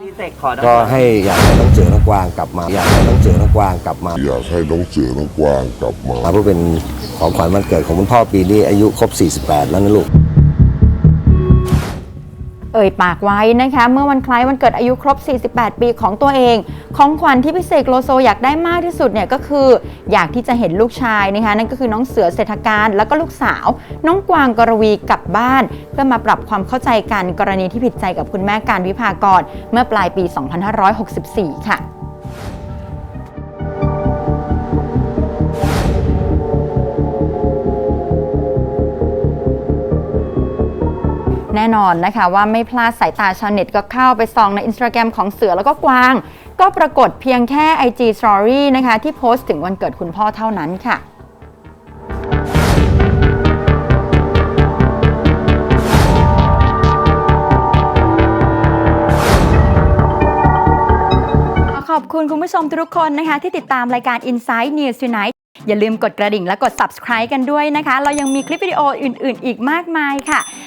พี่เสกขอได้ก็ให้อยากให้น้องเสือน้องกวางกลับมา อยากให้น้องเสือน้องกวางกลับมาอยากให้น้องเสือน้องกวางกลับมามาเพื่อเป็นของขวัญวันเกิดของคุณพ่อปีนี้อายุครบ 48 แล้วนะลูก เอ่ยปากไว้นะคะ เมื่อวันคล้ายวันเกิดอายุครบ 48 ปีของตัวเอง ของขวัญที่พิเศษโลโซอยากได้มากที่สุดเนี่ยก็คืออยากที่จะเห็นลูกชายนะคะนั่นก็คือน้องเสือเศรษฐการแล้วก็ลูกสาว น้องกวางกรวีกลับบ้าน เพื่อมาปรับความเข้าใจกันกรณีที่ผิดใจกับคุณแม่การวิภากรเมื่อปลายปี 2564 ค่ะ แน่นอนนะคะว่าไม่พลาดสายตาชาวเน็ตก็เข้าไปส่องในอินสตาแกรมของเสือแล้วก็กวาง ก็ปรากฏเพียงแค่ IG Story นะคะ ที่โพสต์ถึงวันเกิดคุณพ่อเท่านั้นค่ะขอขอบคุณคุณผู้ชมทุกคนนะคะที่ติดตามรายการ Inside News Tonight อย่าลืมกดกระดิ่งและกด subscribe กันด้วยนะคะ เรายังมีคลิปวิดีโออื่น ๆ อีกมากมายค่ะ